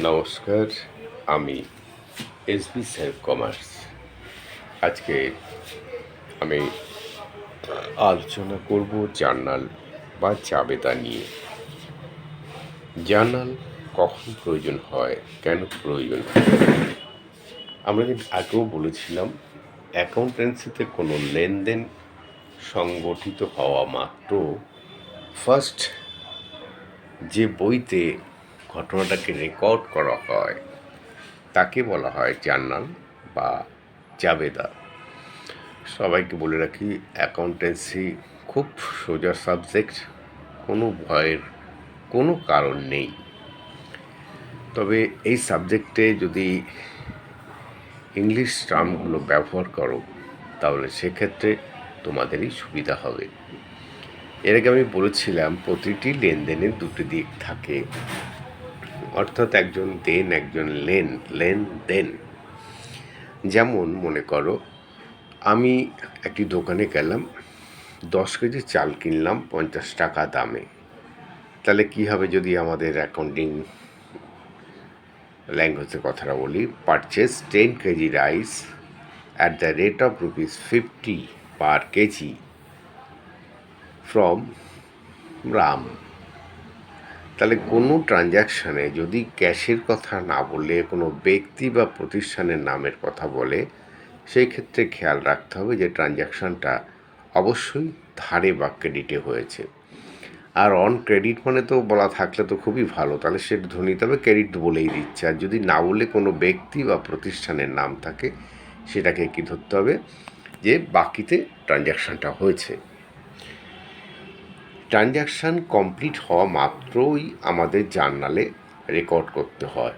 নমস্কার, আমি SB self commerce আজকে আমি আলোচনা করব জার্নাল বা জাবেদা নিয়ে। জার্নাল কখন প্রয়োজন হয়, কেন প্রয়োজন আমরা কিন্তু আগেও বলেছিলাম অ্যাকাউন্টেন্সিতে কোনো লেনদেন সংগঠিত হওয়া মাত্র ফার্স্ট যে বইতে ঘটনাটাকে রেকর্ড করা হয়। তাকে বলা হয় জার্নাল বা জাবেদা। সবাইকে বলে রাখি অ্যাকাউন্টেন্সি খুব সোজা সাবজেক্ট কোনো ভয়ের কোনো কারণ নেই। তবে এই সাবজেক্টে যদি ইংলিশ টার্মগুলো ব্যবহার করো, তাহলে সেক্ষেত্রে তোমাদেরই সুবিধা হবে। এর আগে আমি বলেছিলাম, প্রতিটি লেনদেনের দুটি দিক থাকে। অর্থাৎ একজন দেন, একজন লেন লেন দেন। যেমন মনে করো, আমি একটি দোকানে গেলাম, দশ কেজি চাল কিনলাম পঞ্চাশ টাকা দামে। তাহলে কী হবে যদি আমাদের অ্যাকাউন্টিং ল্যাঙ্গুয়েজে কথাটা বলি? Purchase ten kg rice at the rate of rupees fifty per kg from Ram তাহলে কোনো ট্রানজ্যাকশানে যদি ক্যাশের কথা না বলে, কোনো ব্যক্তি বা প্রতিষ্ঠানের নামের কথা বলে, সেই ক্ষেত্রে খেয়াল রাখতে হবে যে ট্রানজ্যাকশানটা অবশ্যই ধারে বা ক্রেডিটে হয়েছে। আর অন ক্রেডিট মানে তো বলা থাকলে তো খুবই ভালো, তাহলে সেটা ধরে নিতে হবে, ক্রেডিট বলেই দিচ্ছে। আর যদি না বলে কোনো ব্যক্তি বা প্রতিষ্ঠানের নাম থাকে, সেটাকে কি ধরতে হবে? যে বাকিতে ট্রানজ্যাকশানটা হয়েছে। ট্রানজ্যাকশান কমপ্লিট হওয়া মাত্রই আমাদের জার্নালে রেকর্ড করতে হয়।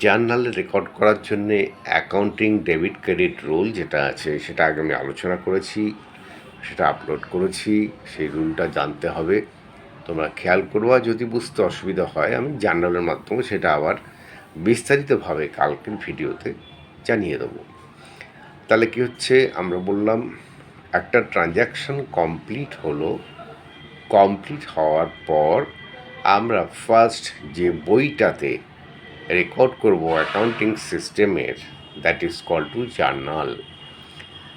জার্নালে রেকর্ড করার জন্যে অ্যাকাউন্টিং ডেবিট ক্রেডিট রুল যেটা আছে, সেটা আগে আমি আলোচনা করেছি, সেটা আপলোড করেছি, সেই রুলটা জানতে হবে। তোমরা খেয়াল করবা, যদি বুঝতে অসুবিধা হয়, আমি জার্নালের মাধ্যমে সেটা আবার বিস্তারিতভাবে কালকের ভিডিওতে জানিয়ে দেবো। তাহলে কি হচ্ছে? আমরা বললাম, একটা ট্রানজ্যাকশন কমপ্লিট হলো কমপ্লিট হওয়ার পর আমরা ফার্স্ট যে বইটাতে রেকর্ড করব অ্যাকাউন্টিং সিস্টেমের that is call to journal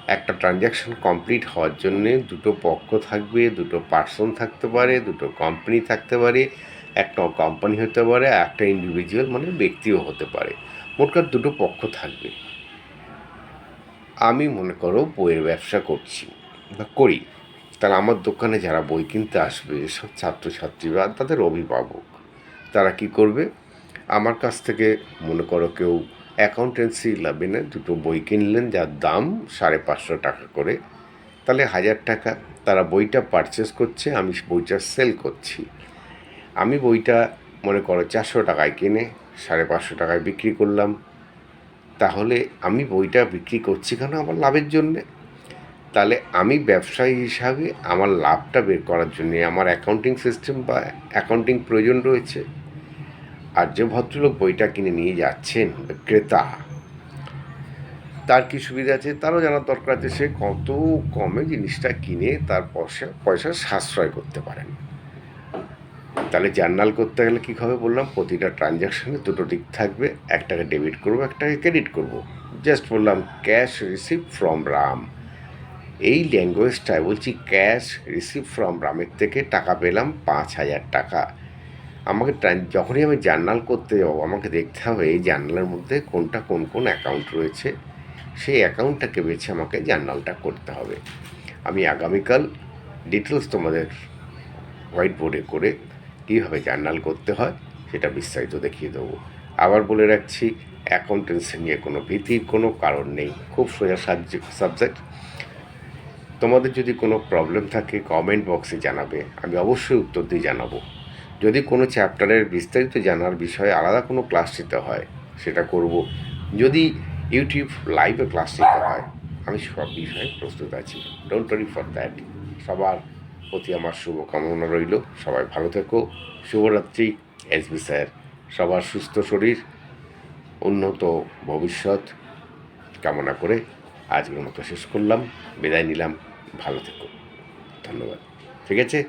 একটা ট্রানজ্যাকশন কমপ্লিট হওয়ার জন্যে দুটো পক্ষ থাকবে, দুটো পার্সন থাকতে পারে, দুটো কোম্পানি থাকতে পারে, একটা কোম্পানি হতে পারে একটা ইন্ডিভিজুয়াল মানে ব্যক্তিও হতে পারে। মোটকার দুটো পক্ষ থাকবে। আমি মনে করো বইয়ের ব্যবসা করছি বা করি। তাহলে আমার দোকানে যারা বই কিনতে আসবে সব ছাত্রছাত্রী বা তাদের অভিভাবক, তারা কি করবে? আমার কাছ থেকে মনে করো কেউ অ্যাকাউন্টেন্সি লাভিনে দুটো বই কিনলেন, যার দাম সাড়ে পাঁচশো টাকা করে। তাহলে হাজার টাকা, তারা বইটা পারচেস করছে, আমি বইটা সেল করছি। আমি বইটা মনে করো চারশো টাকায় কিনে, সাড়ে পাঁচশো টাকায় বিক্রি করলাম। তাহলে আমি বইটা বিক্রি করছি কেন আমার লাভের জন্যে? তাহলে আমি ব্যবসায়ী হিসাবে আমার লাভটা বের করার জন্যে আমার অ্যাকাউন্টিং সিস্টেম বা অ্যাকাউন্টিং প্রয়োজন রয়েছে। আর যে ভদ্রলোক বইটা কিনে নিয়ে যাচ্ছেন, ক্রেতা, তার কি সুবিধা আছে? তারও জানার দরকার আছে। সে কত কমে জিনিসটা কিনে তার পয়সা পয়সা সাশ্রয় করতে পারেন। তাহলে জার্নাল করতে গেলে কী হবে বললাম? প্রতিটা ট্রানজ্যাকশানে দুটো দিক থাকবে। একটাকে ডেবিট করব, একটাকে ক্রেডিট করব। জাস্ট বললাম ক্যাশ রিসিভ ফ্রম রাম এই ল্যাঙ্গুয়েজটায় বলছি ক্যাশ রিসিভ ফ্রম রামের থেকে টাকা পেলাম পাঁচ হাজার টাকা। আমাকে যখনই আমি জার্নাল করতে যাব, আমাকে দেখতে হবে এই জার্নালের মধ্যে কোনটা কোন কোন অ্যাকাউন্ট রয়েছে। সেই অ্যাকাউন্টটাকে বেছে আমাকে জার্নালটা করতে হবে। আমি আগামীকাল ডিটেলস তোমাদের হোয়াইট বোর্ডে করে কীভাবে জার্নাল করতে হয় সেটা বিস্তারিত দেখিয়ে দেবো। আবার বলে রাখছি, অ্যাকাউন্টেন্সি নিয়ে কোনো ভীতির কোনো কারণ নেই। খুব সোজা সাবজেক্ট। তোমাদের যদি কোনো প্রবলেম থাকে কমেন্ট বক্সে জানাবে। আমি অবশ্যই উত্তর দিয়ে জানাব। যদি কোনো চ্যাপ্টারের বিস্তারিত জানার বিষয়ে আলাদা কোনো ক্লাস নিতে হয়, সেটা করব। যদি ইউটিউব লাইভে ক্লাস নিতে হয়, আমি সব বিষয়ে প্রস্তুত আছি। ডোন্ট ওয়ারি ফর দ্যাট সবার প্রতি আমার শুভকামনা রইল। সবাই ভালো থেকো। শুভরাত্রি এস বি স্যার সবার সুস্থ শরীর, উন্নত ভবিষ্যৎ। কামনা করে আজকের মতো শেষ করলাম। বিদায় নিলাম। ভালো থেকো। ধন্যবাদ। ঠিক আছে?